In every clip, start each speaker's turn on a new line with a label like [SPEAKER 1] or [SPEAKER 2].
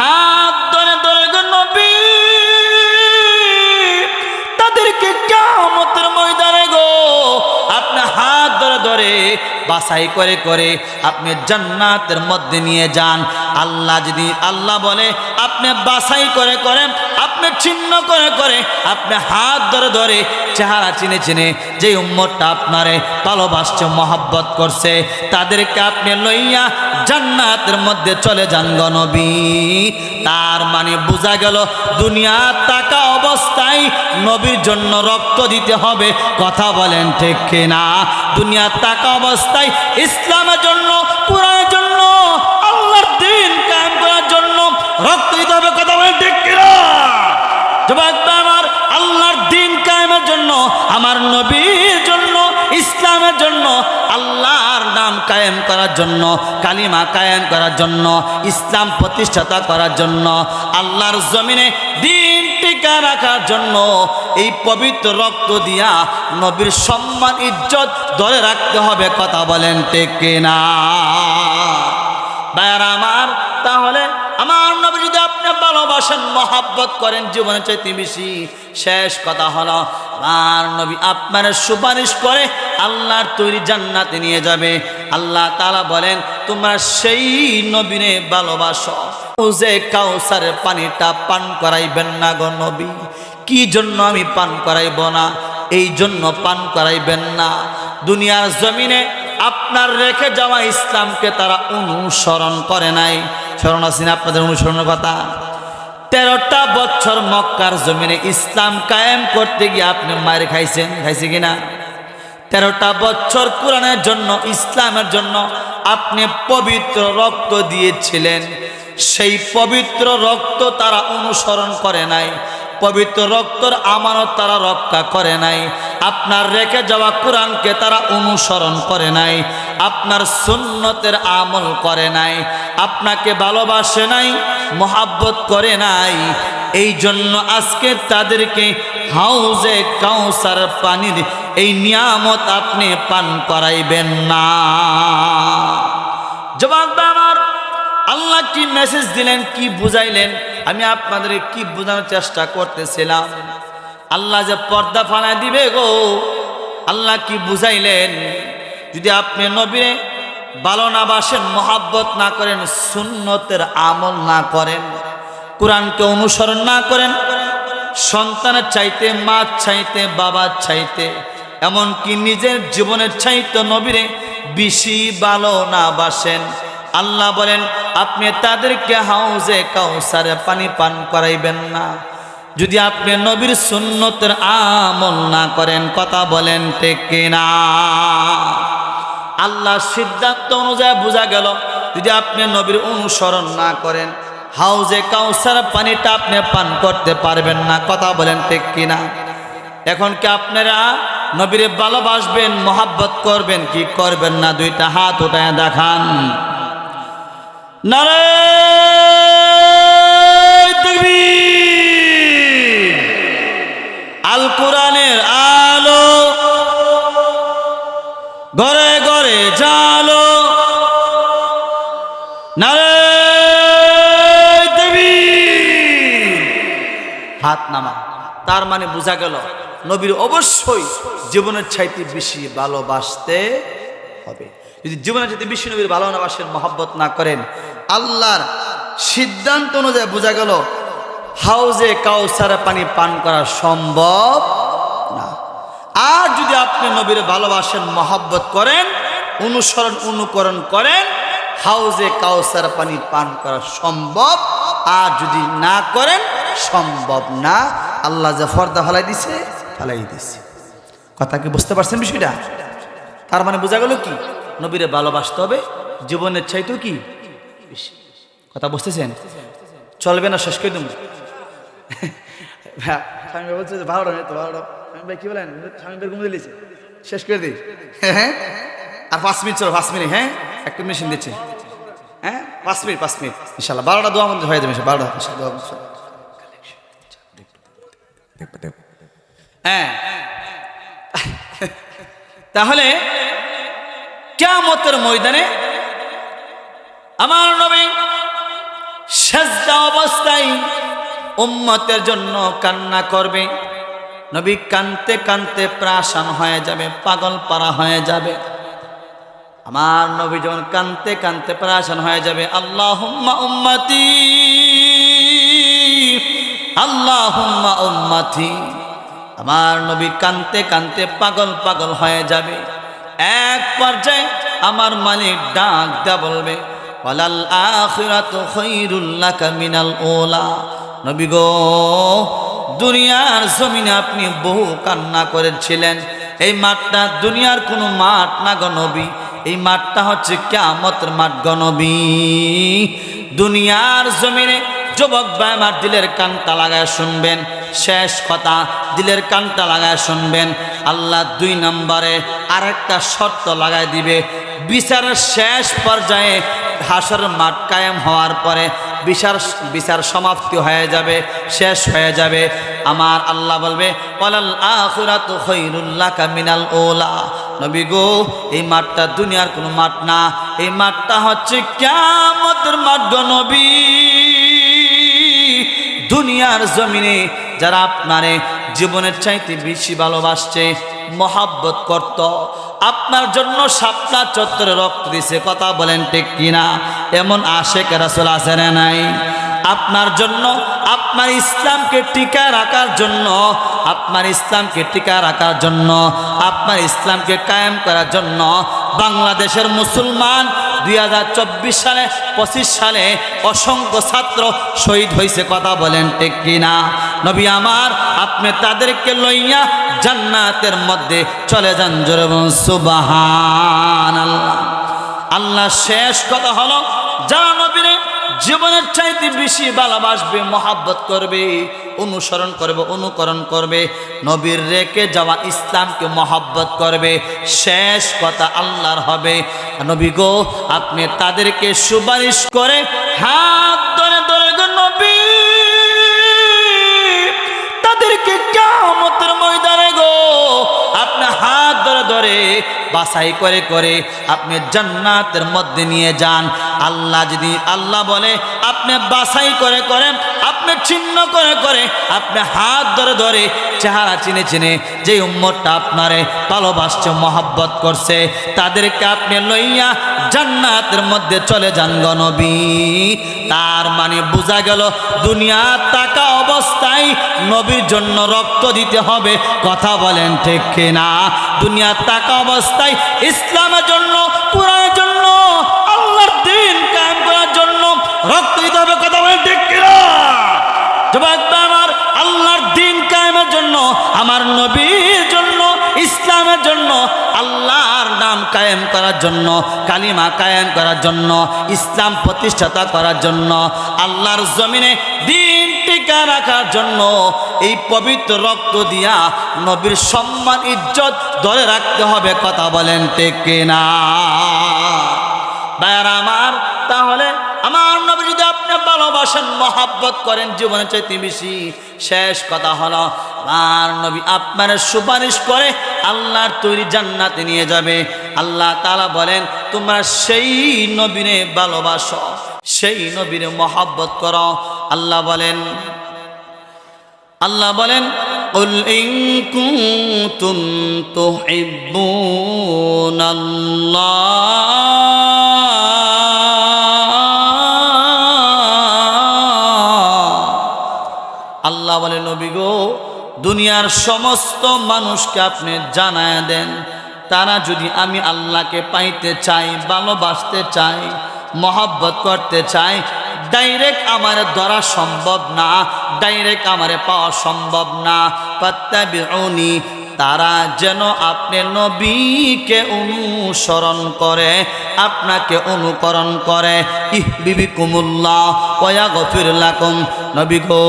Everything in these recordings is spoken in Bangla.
[SPEAKER 1] হাত ধরে ধরে গো নবী, তাদেরকে কেমতের ময়দানে গো আপনি হাত ধরে ধরে, বাছাই করে করে আপনি জান্নাতের মধ্যে নিয়ে যান। আল্লাহ যদি, আল্লাহ বলে, আপনি বাছাই করে করে, আপনি ছিন্ন করে করে, আপনি হাত ধরে ধরে চেহারা চিনে চিনে যে উম্মতটা আপনারে ভালোবাসছে, মহাব্বত করছে, তাদেরকে আপনি লইয়া জান্নাতের মধ্যে চলে যান গনবী তার মানে বোঝা গেল দুনিয়া টাকা অবস্থায় নবীর জন্য রক্ত দিতে হবে। কথা বলেন ঠিক কিনা? দুনিয়া টাকা অবস্থায় ইসলামের জন্য পুরার জন্য, আল্লাহর দিন কায়েম করার জন্য রক্ত দিতে হবে। কথা বলেন ঠিক কিনা? ভাই আমার, আল্লাহর দিন কায়েমের জন্য, আমার নবীর জন্য ইসলামের জন্য, আল্লাহর নাম কায়েম করার জন্য, কালিমা কায়েম করার জন্য, ইসলাম প্রতিষ্ঠাতা করার জন্য, আল্লাহর জমিনে দিন টিকা রাখার জন্য, এই পবিত্র রক্ত দিয়া নবীর সম্মান, ইজ্জত ধরে রাখতে হবে, কথা বলেন ঠিক না আমার, তাহলে ভালোবাসেন মহাব্বত করেন জীবনের চাইতে বেশি। শেষ কথা হলো, আমার নবী আপনার সুপারিশ করে আল্লাহর তৈরি জান্নাতে নিয়ে যাবে। আল্লাহ তালা বলেন, তোমরা সেই নবীনে ভালোবাসো। ও যে কাউসারের পানিটা পান করাইবেন না গো নবী। কি জন্য আমি পান করাইব না? এই জন্য পান করাইবেন না। দুনিয়ার জমিনে আপনার রেখে যাওয়া ইসলামকে তারা অনুসরণ করে নাই। স্মরণ আছেন আপনাদের অনুসরণের কথা? তেরোটা বছর মক্কার জমিনে ইসলাম কায়েম করতে গিয়ে আপনি মায়ের খাইছেন, খাইছে কিনা তেরোটা বছর কোরআনের জন্য, ইসলামের জন্য আপনি পবিত্র রক্ত দিয়েছিলেন। সেই পবিত্র রক্ত তারা অনুসরণ করে নাই। পবিত্র রক্তর আমানত তারা রক্ষা করে নাই। আপনার রেখে যাওয়া কোরআনকে তারা অনুসরণ করে নাই। আপনার সুন্নতের আমল করে নাই। আপনাকে ভালোবাসে নাই। মোহাব্বত করে নাই। এই জন্য আজকে তাদেরকে হাউজে কাউসার পানির এই নিয়ামত আপনি পান করাইবেন না। জবাব আমার। আল্লাহ কি মেসেজ দিলেন, কি বুঝাইলেন? আমি আপনাদের কি বোঝানোর চেষ্টা করতেছিলাম। আল্লাহ যে পর্দা ফানা দিবে গো, আল্লাহ কি বুঝাইলেন? যদি আপনি নবীরে ভালো না বাসেন, মহাব্বত না করেন, সুন্নতের আমল না করেন, কোরআনকে অনুসরণ না করেন, সন্তানের চাইতে মা চাইতে, বাবার চাইতে, এমনকি নিজের জীবনের চাইতে নবীরে বেশি ভালো না বাসেন। আল্লাহ বলেন, আপনি তাদেরকে হাউজে কাউসারে পানি পান করাইবেন না। যদি আপনি নবীর সুন্নতের আমল না করেন, কথা বলেন ঠিক না আল্লাহর সিদ্ধান্ত অনুযায়ী বোঝা গেল, যদি আপনি নবীর অনুসরণ না করেন, হাউজে কাউসার পানিটা আপনি পান করতে পারবেন না, কথা বলেন ঠিক কিনা? এখন কি আপনারা নবীরে ভালোবাসবেন, মহাব্বত করবেন, কি করবেন না? দুইটা হাত উঠায় দেখান। নারে হাত নামা। তার মানে বোঝা গেল, নবীর অবশ্যই জীবনের চাইতে বেশি ভালোবাসতে হবে। যদি জীবনে যদি বেশি নবীর ভালোবাসেন, মহব্বত না করেন, আল্লাহর সিদ্ধান্ত অনুযায়ী বোঝা গেল, হাউজে কাউসারে পানি পান করা সম্ভব না। আর যদি আপনি নবীর ভালোবাসেন, মহব্বত করেন, অনুসরণ, অনুকরণ করেন হাউজে কাউসার পানি পান করা সম্ভব আর যদি না করেন সম্ভব না। আল্লাহ যে ফর্দা ফেলাই দিছে ফেলাই দিছে। কথা কি বুঝতে পারছেন বিষয়টা? তার মানে বোঝা গেল কি? নবীরে ভালোবাসতে হবে জীবনের চাইতেও কি কথা বুঝতেছেন? চলবে না শেষ করে দেবো। স্বামী ভাই বলছে মিনিট তো বারোটা স্বামী ভাই কি বলেন? স্বামী ভাই ঘুমিয়ে দিয়েছে। শেষ করে দিই হ্যাঁ আর পাঁচ মিনিট চলো পাঁচ মিনিট হ্যাঁ? একটা মেশিন দিচ্ছে। হ্যাঁ? পাঁচ মিনিট পাঁচ মিনিট। ইনশাল্লাহ বারোটা দোয়া মধ্যে হয়ে যাবে বারোটা হ্যাঁ। তাহলে কেমতের ময়দানে আমার নবী সেজদা উম্মতের জন্য কান্না করবে। নবী কানতে কানতে প্রাসান হয়ে যাবে পাগল পারা হয়ে যাবে। আমার নবী যখন কানতে কানতে প্রাসান হয়ে যাবে আল্লাহ উম্মতি আল্লাহ উম্মতি। আমার নবী কানতে কানতে পাগল পাগল হয়ে যাবে। এক পর্যায়ে আমার মালিক ডাক দা বলবে, ওয়ালাল আখিরাতু খায়রুল লাকা মিনাল ওলা নবী গো, দুনিয়ার জমিনে আপনি বহু কান্না করেছিলেন। এই মাঠটা দুনিয়ার কোনো মাঠ না গো নবী। এই মাঠটা হচ্ছে কেমতের মাঠ গণবী দুনিয়ার জমিনে যুবক ভাই আমার দিলের কানটা লাগায় শুনবেন, শেষ কথা দিলের কানটা লাগায় শুনবেন। আল্লাহ দুই নম্বরে আরেকটা শর্ত লাগায় দিবে, বিচারের শেষ পর্যায়ে হাসর মাঠ কায়েম হওয়ার পরে বিচার বিচার সমাপ্তি হয়ে যাবে, শেষ হয়ে যাবে। আমার আল্লাহ বলবে মিনাল ওলা নবী গো, এই মাঠটা দুনিয়ার কোনো মাঠ না। এই মাঠটা হচ্ছে কিয়ামতের মাঠ নবী। দুনিয়ার জমিনে যারা আপনারে জীবনের চাইতে বেশি ভালোবাসছে, মহাব্বত করত, আপনার জন্য সাপনা চত্বরে রক্ত দিছে, কথা বলেন ঠিক কিনা? এমন আশেক রাসুল আছে না নাই? আপনার জন্য, আপনার ইসলামকে টিকা রাখার জন্য, আপনার ইসলামকে টিকা রাখার জন্য, আপনার ইসলামকে কায়েম করার জন্য বাংলাদেশের মুসলমান দুই চব্বিশ সালে, পঁচিশ সালে অসংখ্য ছাত্র শহীদ হয়েছে, কথা বলেন ঠিক কিনা? নবী আমার, আপনি তাদেরকে লইয়া জান্নাতের মধ্যে চলে যান, জোরে সুবাহান আল্লাহ আল্লাহ শেষ কথা হলো যারা নবীরে জীবনের চাইতে বেশি ভালোবাসবে, মহাব্বত করবে, অনুসরণ করবে, অনুকরণ করবে, নবীর রেখে যাওয়া ইসলামকে মহাব্বত করবে, শেষ কথা আল্লাহর হবে। নবী গো, আপনি তাদেরকে সুপারিশ করে হাত ধরে ধরে, বাছাই করে করে আপনি জান্নাতের মধ্যে নিয়ে যান। আল্লাহ যদি আল্লাহ বলে, আপনি বাসাই করে করে আপনি ছিন্ন করে করে আপনি হাত ধরে ধরে চেহারা চিনে চিনে যে উম্মতটা আপনারে ভালোবাসছে, মহাব্বত করছে, তাদেরকে আপনি লইয়া জান্নাতের মধ্যে চলে যান গনবী তার মানে বোঝা গেল দুনিয়া টাকা অবস্থায় নবীর জন্য রক্ত দিতে হবে, কথা বলেন ঠিক কিনা? দুনিয়ার টাকা অবস্থায় ইসলামের জন্য, কোরআনের জন্য রক্ত দিতে হবে, কথা বলেন ঠিক আমার আল্লাহর দিন কায়েমের জন্য, আমার নবীর জন্য, ইসলামের জন্য, আল্লাহর নাম কায়েম করার জন্য, কালিমা কায়েম করার জন্য, ইসলাম প্রতিষ্ঠাতা করার জন্য, আল্লাহর জমিনে দিন টিকা রাখার জন্য, এই পবিত্র রক্ত দিয়া নবীর সম্মান, ইজ্জত ধরে রাখতে হবে, কথা বলেন টেকে না আমার ভালোবাসেন মহাব্বত করেন জীবনে চাইতে বেশি শেষ কথা হলো আর নবী আপনার সুপারিশ করে আল্লাহর তৈরি জান্নাতে নিয়ে যাবে আল্লাহ তালা বলেন তোমরা সেই নবীরে ভালোবাসো সেই নবীরে মহাব্বত করো আল্লাহ বলেন আল্লাহ বলেন قل إن كنتم تحبون الله দুনিয়ার সমস্ত মানুষকে আপনি জানায় দেন। তারা যদি আমি আল্লাহকে পাইতে চাই, ভালোবাসতে চাই, মহব্বত করতে চাই ডাইরেক্ট আমার ধরা সম্ভব না ডাইরেক্ট আমার পাওয়া সম্ভব না। পাত্তাবিউনি তারা যেন আপনি নবীকে অনুসরণ করে, আপনাকে অনুকরণ করে। ইহ বিবি কয়া গফির লাকুম। নবী গো,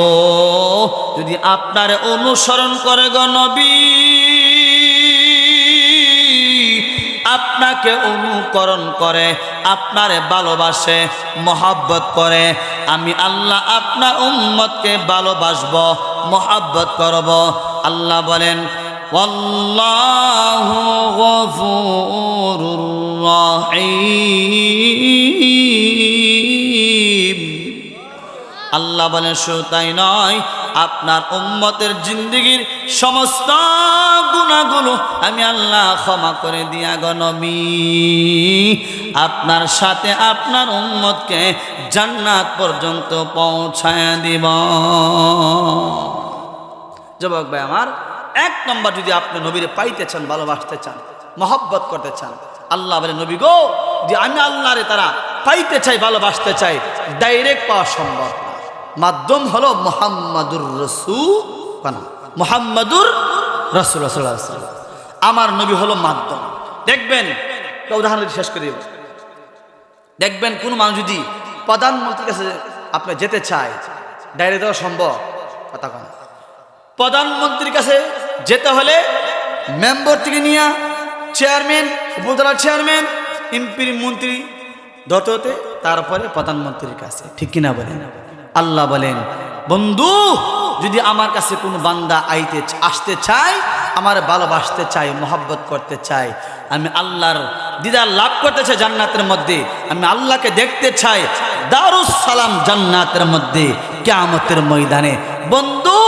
[SPEAKER 1] যদি আপনার অনুসরণ করে গো নবী, আপনাকে অনুকরণ করে, আপনারে ভালোবাসে, মহাব্বত করে, আমি আল্লাহ আপনার উম্মতকে ভালোবাসব, মহাব্বত করব। আল্লাহ বলেন والله غفور رحيم আল্লাহ বলেন শুধু তাই নয় আপনার উম্মতের জিন্দগির সমস্ত গুণাগুলো আমি আল্লাহ ক্ষমা করে দিয়া গনবী আপনার সাথে আপনার উম্মতকে জান্নাত পর্যন্ত পৌঁছায় দিব যুবক ভাই আমার এক নম্বর যদি আপনি নবীরে পাইতে চান, ভালোবাসতে চান, মহব্বত করতে চান, আল্লাহ বলে, নবী গো, যে আমি আল্লাহরে তারা পাইতে চাই, ভালোবাসতে চাই ডাইরেক্ট পাওয়া সম্ভব মাধ্যম হলো মোহাম্মদুর রসু মোহাম্মদুর রসুল রসুল্লাহ আমার নবী হলো মাধ্যম। দেখবেন উদাহরণ শেষ করে দিব দেখবেন, কোন মানুষ যদি প্রধানমন্ত্রীর কাছে আপনি যেতে চায় ডাইরেক্ট দেওয়া সম্ভব, কথা কথা প্রধানমন্ত্রীর কাছে যেতে হলে মেম্বর থেকে নিয়ে চেয়ারম্যান উপজেলার চেয়ারম্যান, এমপির মন্ত্রী ধরতে হতে তারপরে প্রধানমন্ত্রীর কাছে। ঠিক কিনা বলেন? আল্লাহ বলেন, বন্ধু, যদি আমার কাছে কোনো বান্দা আইতে আসতে চায়, আমার ভালোবাসতে চাই মোহাব্বত করতে চাই আমি আল্লাহর দিদার লাভ করতে চাই জান্নাতের মধ্যে, আমি আল্লাহকে দেখতে চাই দারুস সালাম জান্নাতের মধ্যে, কেয়ামতের ময়দানে। বন্ধু,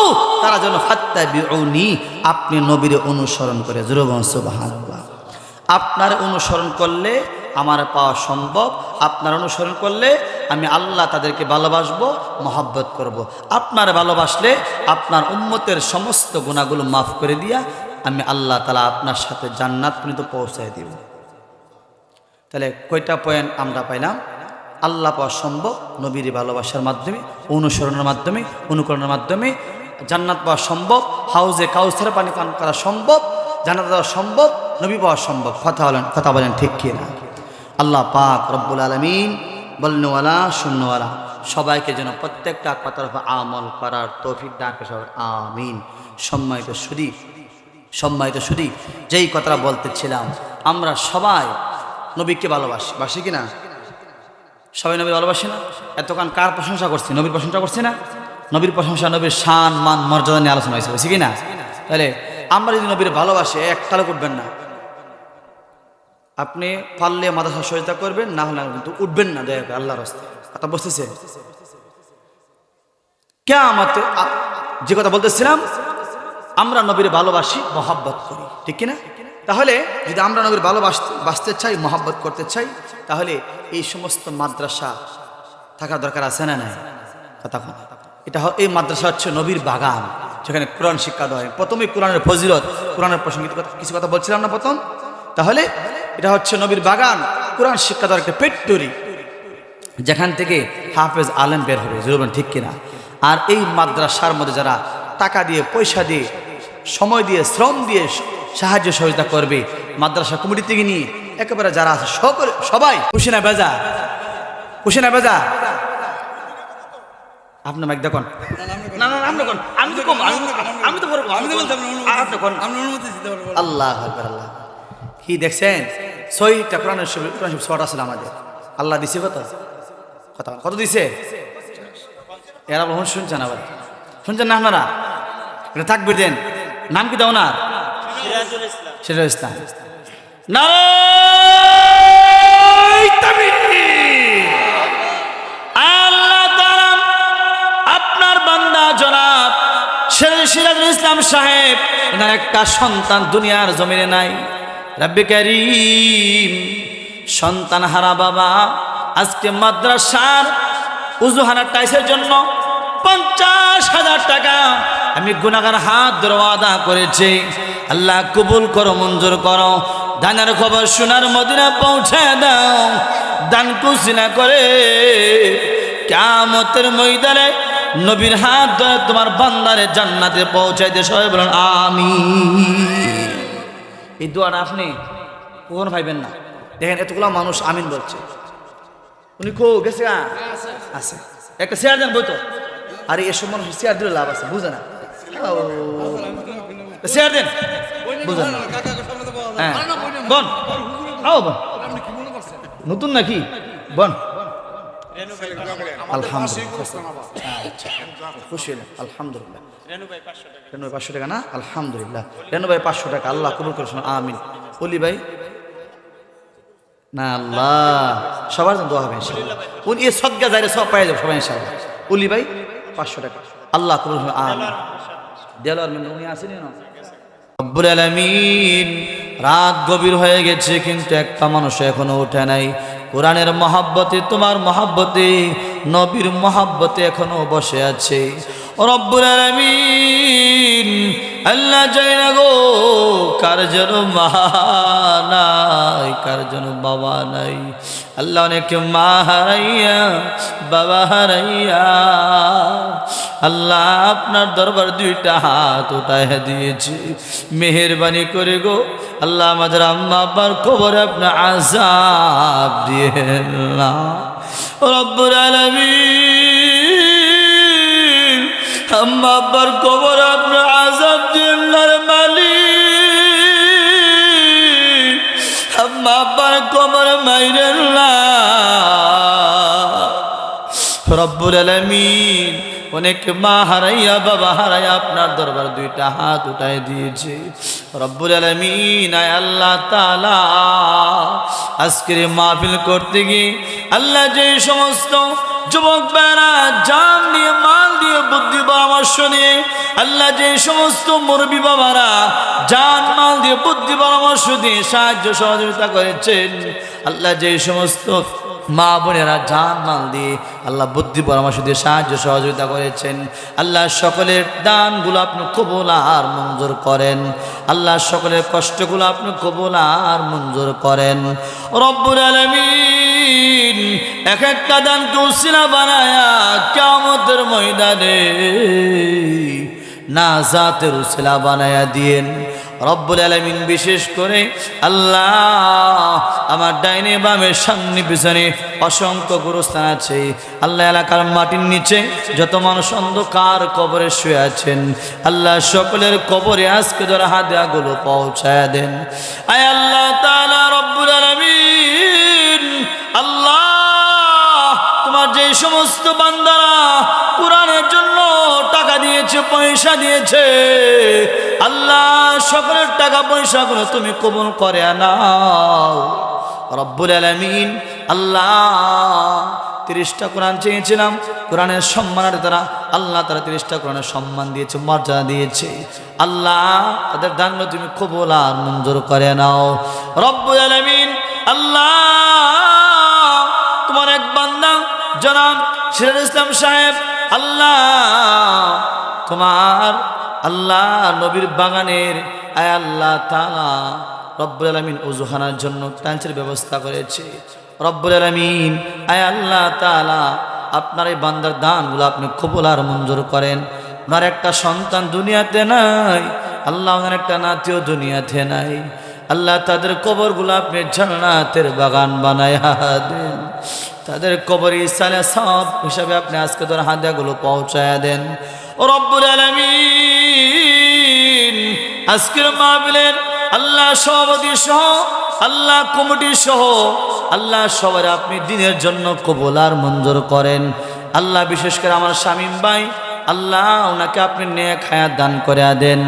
[SPEAKER 1] তারা যেন ফাত্তা বিউনি আপনি নবীর অনুসরণ করে। সুবহানাল্লাহ। আপনার অনুসরণ করলে আমার পাওয়া সম্ভব। আপনার অনুসরণ করলে আমি আল্লাহ তাদেরকে ভালোবাসবো, মহাব্বত করব। আপনার ভালোবাসলে আপনার উম্মতের সমস্ত গুণাগুলো মাফ করে দিয়া আমি আল্লাহ তালা আপনার সাথে জান্নাত পর্যন্ত পৌঁছায় দিব। তাহলে কয়টা পয়েন্ট আমরা পাইলাম? আল্লাহ পাওয়া সম্ভব, নবীর ভালোবাসার মাধ্যমে, অনুসরণের মাধ্যমে, অনুকরণের মাধ্যমে জান্নাত পাওয়া সম্ভব, হাউজে কাউসারে পানি পান করা সম্ভব, জান্নাত দেওয়া সম্ভব, নবী পাওয়া সম্ভব। কথা বলেন কথা বলেন ঠিক কি না আল্লাহ পাক রব্বুল আলমিন বলনওয়ালা শূন্যওয়ালা সবাইকে যেন প্রত্যেকটা কথার উপর আমল করার তৌফিক দান করে আমিন। সম্মানিত সুদী সম্মানিত সুদী, যেই কথাটা বলতেছিলাম, আমরা সবাই নবীকে ভালোবাসি। বাসি কি না সবাই নবীর ভালোবাসি না? এতক্ষণ কার প্রশংসা করছি? নবীর প্রশংসা করছি না? নবীর প্রশংসা, নবীর শান, মান, মর্যাদা নিয়ে আলোচনা হয়েছে বুঝছি কি না? তাহলে আমরা যদি নবীর ভালোবাসে একটা লোক উঠবেন না। আপনি পারলে মাদ্রাসা সহায়তা করবেন, না হলে কিন্তু উঠবেন না, দয়া করে আল্লাহর রাস্তায়। কথা বসতেছে কে আমাতে যে কথা বলতেছিলাম, আমরা নবীর ভালোবাসি, মহাব্বত করি, ঠিক কিনা তাহলে যদি আমরা নবীর ভালোবাসতে, বাঁচতে চাই, মহাব্বত করতে চাই, তাহলে এই সমস্ত মাদ্রাসা থাকার দরকার আছে না নাই? কথা এটা এই মাদ্রাসা হচ্ছে নবীর বাগান, যেখানে কোরআন শিক্ষা দেওয়া হয়। প্রথমে কোরআনের ফজিলত, কোরআনের প্রসঙ্গিত কথা, কিছু কথা বলছিলাম না প্রথম? তাহলে এটা হচ্ছে নবীর বাগান, কোরআন শিক্ষা দেওয়ার একটা পেট্টরি, যেখান থেকে হাফেজ আলেম বের হবে। জরুর ঠিক কিনা? আর এই মাদ্রাসার মধ্যে যারা টাকা দিয়ে, পয়সা দিয়ে, সময় দিয়ে, শ্রম দিয়ে সাহায্য সহযোগিতা করবে। মাদ্রাসা কমিটি থেকে নিয়ে একেবারে যারা আছে সকলে সবাই। খুশি না বেজা খুশি না বেজা আপনার মাইক দেখুন না না আপনি কোন আমি তো কম আমি তো বড় আমি তো বলতাম আপনি কোন আল্লাহ আকবার আল্লাহ কি দেখছেন? শরীফ কোরআন শরীফ শর্ট আসলে আমাদের। আল্লাহ দিছে কত? কত? কত দিছে? এরা বহু শুনছেন আবার? শুনছেন না আপনারা? এটা থাকবে দেন। নাম কি দাও না সিরাজুল ইসলাম। আল্লাহ আপনার বান্দা জনাব সিরাজুল ইসলাম সাহেব এনার একটা সন্তান দুনিয়ার জমিনে নাই। রাব্বি করিম সন্তান হারা বাবা আজকে মাদ্রাসার উজুহানা টাইসের জন্য পঞ্চাশ হাজার টাকা। আমি গুনাগার হাত আদা করেছি। আল্লাহ কবুল করো, মঞ্জুর করো। দানের খবর সোনার মদিনা পৌঁছে দাও। দান কুসিনা করে কামতের ময়দানে নবীর হাত ধরে তোমার বান্দারে জান্নাতে পৌঁছাইতে সবাই বলেন আমি এই দোয়াটা আপনি কখনো পাইবেন না। দেখেন, এতগুলো মানুষ আমিন বলছে। উনি কো, গেছে? আছে। একটা শেয়ার দেন বই তো আরে এসব মানুষ শেয়ার দিলে লাভ আছে বুঝে না। শেয়ার দেন। বুঝেন না। হ্যাঁ। বন। নতুন নাকি? বন। আলহামদুলিল্লাহ আচ্ছা, পাঁচশো টাকা না? আলহামদুলিল্লাহ। ভাই পাঁচশো টাকা। আল্লাহ ভাই। না আল্লাহ। সবার সব পাই যাবে সবাই উলি ভাই। পাঁচশো টাকা। আল্লাহ রাত গভীর হয়ে গেছে, কিন্তু একটা মানুষ এখনও ওঠে নাই। কোরআনের মহাব্বতে, তোমার মহাব্বতে নবীর মহাব্বতে এখনও বসে আছে। রব্বুল আলামিন, আল্লাহ যাই না গো, কার যেন মা নাই, কার যেন বাবা নাই। আল্লাহ অনেক মা হারাইয়া, বাবা হারাইয়া, আল্লাহ আপনার দরবার দুইটা হাত উঠায় দিয়েছি। মেহরবানি করে গো, আল্লাহ আমাদের আম্মা আব্বার খবর আপনার আজাব দিয়ে না রব্বুর আলমিন। আব্বার খবর আপনার আজাব দিয়ে মালিক। আম্মা আব্বার খবর মাইরেন না রব্বুল আলামিন অনেক মা হারাইয়া, বাবা হারাইয়া আপনার দরবার দুইটা হাত উঠাই দিয়েছে। রব্বুল আলামিন আল্লাহ তালা আজকের মাহফিল করতে গিয়ে আল্লাহ যে সমস্ত যুবক বেড়া জান দিয়ে, মাল দিয়ে, বুদ্ধি পরামর্শ নিয়ে আল্লাহ যে সমস্ত মুরবি বাবারা জান, মাল দিয়ে, বুদ্ধি পরামর্শ দিয়ে সাহায্য সহযোগিতা করেছেন, আল্লাহ যে সমস্ত মা বোনেরা জান, মাল দিয়ে আল্লাহ বুদ্ধি পরামর্শ দিয়ে সাহায্য সহযোগিতা করেছেন, আল্লাহ সকলের দানগুলো আপনি কবুল আর মঞ্জুর করেন, আল্লাহ সকলের কষ্টগুলো আপনি কবুল আর মঞ্জুর করেন, রব্বুল আলমিন এক একটা দানকে উসিলা বানায়া কেমতের ময়দানে না জাতের উসিলা বানায়া দিয়েন। রব্বুল আলমিন বিশেষ করে আল্লাহ আমার ডাইনে বামে সামনে পিছনে অসংখ্য গুরুস্থান আছে। আল্লাহ এলাকার মাটির নিচে যত মানুষ অন্ধকার কবরে শুয়ে আছেন, আল্লাহ সকলের কবরে আজকে ধরা হাদিয়াগুলো পৌঁছায় দেন। আয় আল্লাহ পয়সা দিয়েছে। আল্লাহ, সকলের টাকা পয়সা পয়সাগুলো তুমি কবুল করে নাও। রব্বুল আলমিন, আল্লাহ, তিরিশটা কোরআন চেয়েছিলাম। কোরআনের সম্মানের দ্বারা আল্লাহ তারা তিরিশটা কোরআনের সম্মান দিয়েছে, মর্যাদা দিয়েছে। আল্লাহ, তাদের দানগুলো তুমি কবুল আর মঞ্জুর করে নাও। রব্বুল আলমিন, আল্লাহ, তোমার এক বান্দা, জনাব সিরাজ ইসলাম সাহেব, আল্লাহ তোমার আল্লাহ নবীর বাগানের, আয় আল্লাহ তালা রব্বুল আলমিন উজুহানার জন্য টাঞ্চের ব্যবস্থা করেছে। রব্বুল আলমিন, আয় আল্লাহ তালা আপনার এই বান্দার দানগুলো আপনি কবুল আর মঞ্জুর করেন। ওনার একটা সন্তান দুনিয়াতে নাই, আল্লাহ ওনার একটা নাতিও দুনিয়াতে নাই। আল্লাহ তাদের কবরগুলো আপনি জান্নাতের বাগান বানায় দেন। তাদের কবর ইসালে সব হিসাবে আপনি আজকে তোর হাদিয়াগুলো পৌঁছায় দেন। রব্বুল আলামিন। আজকের মাহবিলের আল্লাহ সভাপতি সহ, আল্লাহ কমিটি সহ, আল্লাহ সবার আপনি দিনের জন্য কবলার মঞ্জুর করেন। আল্লাহ বিশেষ করে আমার স্বামীম ভাই, আল্লাহ ওনাকে আপনি নেক হায়াত দান করে দেন।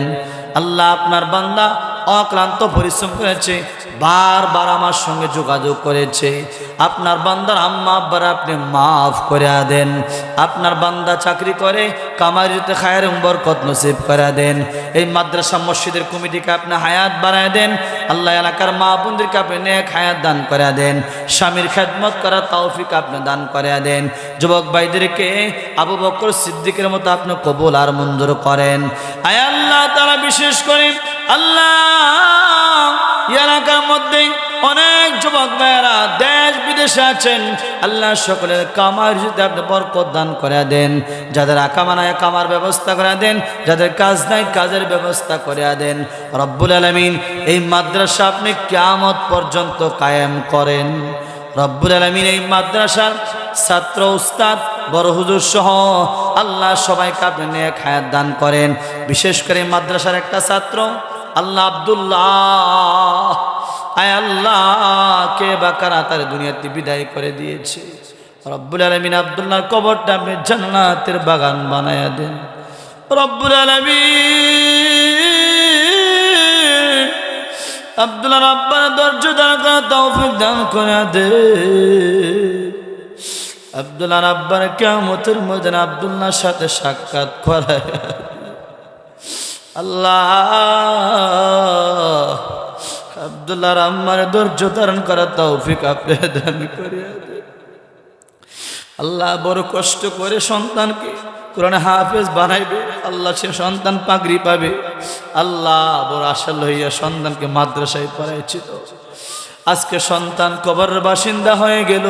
[SPEAKER 1] আল্লাহ আপনার বান্দা অক্লান্ত পরিশ্রম করেছে, বারবার আমার সঙ্গে যোগাযোগ করেছে। আপনার বান্দার আম্মা, আব্বার আপনি মাফ করে দেন। আপনার বান্দা চাকরি করে, কামারিতে খায়ের বরকত নসিব করে দেন। এই মাদ্রাসা মসজিদের কমিটিকে আপনি হায়াত বাড়ায় দেন। আল্লাহ এলাকার মা বন্ধুরকে আপনি নেক হায়াত দান করে দেন, স্বামীর খেদমত করার তৌফিক আপনি দান করে দেন, যুবক ভাইদেরকে আবু বকর সিদ্দিকের মতো আপনি কবুল আর মঞ্জুর করেন। আয় আল্লাহ তারা বিশেষ করে আল্লাহ এলাকার মধ্যে অনেক যুবক ভাইয়েরা দেশ বিদেশে আছেন, আল্লাহ সকলের কামার যদি আপনি বরকত দান করে দেন, যাদের আকামানায় কামার ব্যবস্থা করে দেন, যাদের কাজ নাই কাজের ব্যবস্থা করে দেন, রব্বুল আলমিন এই মাদ্রাসা আপনি কেয়ামত পর্যন্ত কায়েম করেন। রব্বুল আলমিন এই মাদ্রাসার ছাত্র, উস্তাদ, বড় হুজুর সহ আল্লাহ সবাইকে আপনি নেক হায়াত দান করেন। বিশেষ করে মাদ্রাসার একটা ছাত্র, আল্লাহ আব্দুল্লাহ। আয় আল্লাহ, কে বা কারা তার দুনিয়াতে বিদায় করে দিয়েছে? রব্বুল আলমিন আবদুল্লাহর কবরটা আপনি জান্নাতের বাগান বানায়া দেন। রব্বুল আলমিন আব্দুল্লাহ রব্বানা ধৈর্য দান তৌফিক দান করে দে। আব্দুল্লাহ আব্বার কেমতের মদিন আব্দুল্লাহর সাথে সাক্ষাৎ করায় আল্লাহ আব্দুল্লাহর আম্মার ধৈর্য ধারণ করার তৌফিক আপনি দান করিয়া আল্লাহ বড় কষ্ট করে সন্তানকে কোরআনে হাফেজ বানাইবে, আল্লাহ সে সন্তান পাগড়ি পাবে। আল্লাহ বড় আশা লইয়া সন্তানকে মাদ্রাসায় পড়াইছিল। আজকে সন্তান কবরের বাসিন্দা হয়ে গেল।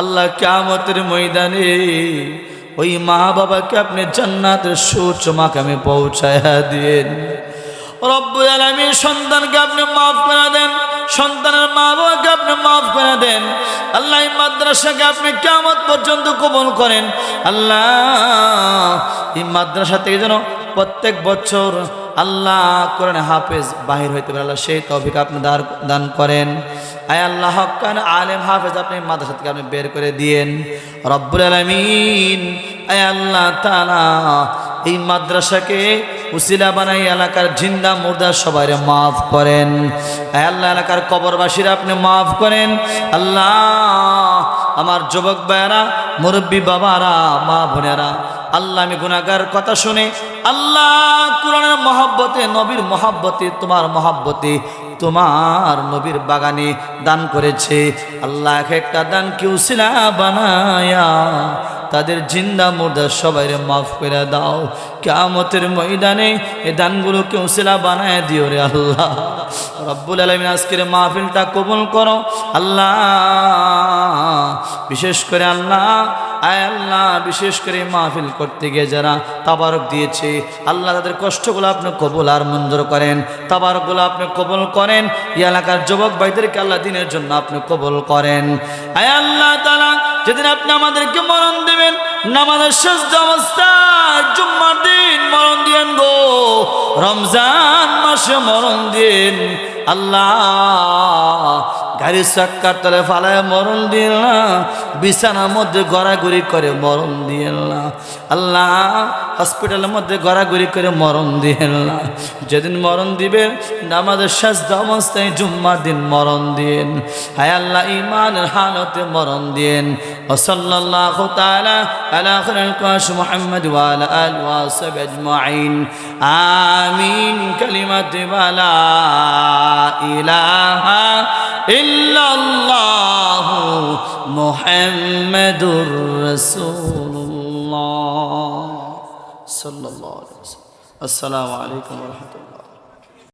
[SPEAKER 1] আল্লাহ কামতের ময়দানে ওই মা বাবাকে আপনি জান্নাতের সুচ মাকামে পৌঁছায়া দিয়েন। রব্বুল সন্তানকে আপনি মাফ করে দেন, সন্তানের মা বাবাকে আপনি মাফ করে দেন। আল্লাহ মাদ্রাসাকে আপনি কেমন পর্যন্ত করেন। আল্লাহ মাদ্রাসা থেকে যেন প্রত্যেক বছর আল্লাহ করেন হাফেজ বাহির হইতে পারে, আল্লাহ সেই তৌফিক আপনি দান করেন। আয় আল্লাহ আলেম হাফেজ আপনি মাদ্রাসা থেকে আপনি বের করে দিয়েন। রব্বুল আলমিন, আয় আল্লাহ এই মাদ্রাসাকে উসিলা বানাই এলাকার জিন্দা মুর্দা সবাই মাফ করেন। আল্লাহ, এলাকার কবরবাসীরা আপনি মাফ করেন। আল্লাহ, আমার যুবক ভাইয়ারা, মুরব্বী বাবারা, মা বোনেরা, আল্লাহ, আমি গুনাগার কথা শুনে। আল্লাহ, কোরআনের মহাব্বতে, নবীর মহাব্বতে, তোমার মহাব্বতে, তোমার নবীর বাগানে দান করেছে। আল্লাহ, এক একটা দান কেউ শিলা বানায়া তাদের জিন্দা মুর্দা সবাইরে মাফ করে দাও। কেমতের ময়দানে এ দানগুলো কেউ সেলা বানায় দিও রে আল্লাহ। রব্বুল আলমিন আজকের মাহফিলটা কবুল করো। আল্লাহ, বিশেষ করে আল্লাহ আয় আল্লাহ, বিশেষ করে মাহফিল করতে গিয়ে যারা তাবারক দিয়েছে, আল্লাহ তাদের কষ্টগুলো আপনি কবুল আর মঞ্জুর করেন। তাবারকগুলো আপনি কবুল করেন, এই এলাকার যুবক ভাইদেরকে আল্লাহ দিনের জন্য আপনি কবুল করেন। আয় আল্লাহ তালা যেদিন আপনি আমাদেরকে মরণ দেবেন, নামাজের শেষ অবস্থায় জুম্মার দিন মরণ দিয়েন গো। রমজান মাসে মরণ দিন আল্লাহ গাড়ি চাক্কার তলে ফালায় মরণ দিল না, বিছানার মধ্যে গড়াগড়ি করে মরণ দিল না। আল্লাহ হসপিটালের মধ্যে গড়াগড়ি করে মরণ দিল না। যেদিন মরণ দিবেন আমাদের স্বাস্থ্য অবস্থায় জুম্মার দিন মরণ দিন হায় আল্লাহ ইমানের হালতে মরণ দিন আমিন, কালিমাতি ওয়ালা ইলাহা ইল্লাল্লাহু মুহাম্মাদুর রাসূলুল্লাহ সাল্লাল্লাহু আলাইহি ওয়াসাল্লাম আসসালামু আলাইকুম ওয়া রাহমাতুল্লাহ